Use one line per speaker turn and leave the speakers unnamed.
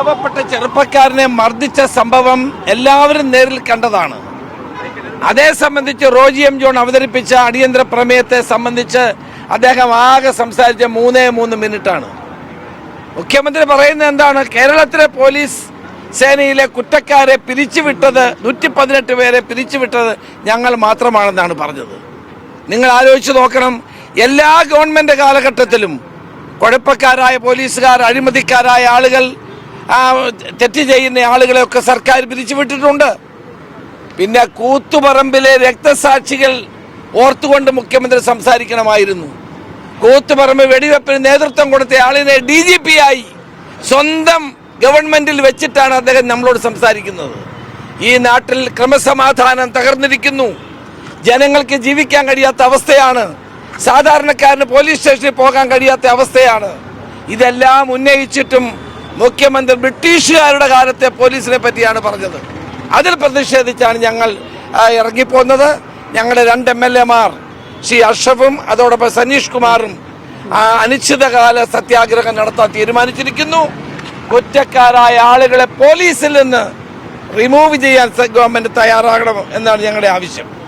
പാവപ്പെട്ട ചെറുപ്പക്കാരനെ മർദ്ദിച്ച സംഭവം എല്ലാവരും നേരിൽ കണ്ടതാണ്. അതേ സംബന്ധിച്ച് റോജി എം ജോൺ അവതരിപ്പിച്ച അടിയന്തര പ്രമേയത്തെ സംബന്ധിച്ച് അദ്ദേഹം ആകെ സംസാരിച്ച മൂന്നേ മൂന്ന് മിനിറ്റാണ്. മുഖ്യമന്ത്രി പറയുന്നത് എന്താണ്? കേരളത്തിലെ പോലീസ് സേനയിലെ കുറ്റക്കാരെ പിരിച്ചുവിട്ടത് നൂറ്റി പതിനെട്ട് പേരെ പിരിച്ചുവിട്ടത് ഞങ്ങൾ മാത്രമാണെന്നാണ് പറഞ്ഞത്. നിങ്ങൾ ആലോചിച്ചു നോക്കണം എല്ലാ ഗവൺമെന്റ് കാലഘട്ടത്തിലും കുഴപ്പക്കാരായ പോലീസുകാർ അഴിമതിക്കാരായ ആളുകൾ തെറ്റ് ചെയ്യുന്ന ആളുകളെയൊക്കെ സർക്കാർ പിരിച്ചുവിട്ടിട്ടുണ്ട്. പിന്നെ കൂത്തുപറമ്പിലെ രക്തസാക്ഷികൾ ഓർത്തുകൊണ്ട് മുഖ്യമന്ത്രി സംസാരിക്കണമായിരുന്നു. കൂത്തുപറമ്പ് വെടിവെപ്പിന് നേതൃത്വം കൊടുത്ത ആളിനെ ഡി ജി പി ആയി സ്വന്തം ഗവൺമെന്റിൽ വെച്ചിട്ടാണ് അദ്ദേഹം നമ്മളോട് സംസാരിക്കുന്നത്. ഈ നാട്ടിൽ ക്രമസമാധാനം തകർന്നിരിക്കുന്നു. ജനങ്ങൾക്ക് ജീവിക്കാൻ കഴിയാത്ത അവസ്ഥയാണ്. സാധാരണക്കാരന് പോലീസ് സ്റ്റേഷനിൽ പോകാൻ കഴിയാത്ത അവസ്ഥയാണ്. ഇതെല്ലാം ഉന്നയിച്ചിട്ടും മുഖ്യമന്ത്രി ബ്രിട്ടീഷുകാരുടെ കാലത്തെ പോലീസിനെ പറ്റിയാണ് പറഞ്ഞത്. അതിൽ പ്രതിഷേധിച്ചാണ് ഞങ്ങൾ ഇറങ്ങിപ്പോന്നത്. ഞങ്ങളുടെ രണ്ട് എം എൽ എമാർ ശ്രീ അഷഫും അതോടൊപ്പം സനീഷ് കുമാറും അനിശ്ചിതകാല സത്യാഗ്രഹം നടത്താൻ തീരുമാനിച്ചിരിക്കുന്നു. കുറ്റക്കാരായ ആളുകളെ പോലീസിൽ നിന്ന് റിമൂവ് ചെയ്യാൻ ഗവൺമെന്റ് തയ്യാറാകണം എന്നാണ് ഞങ്ങളുടെ ആവശ്യം.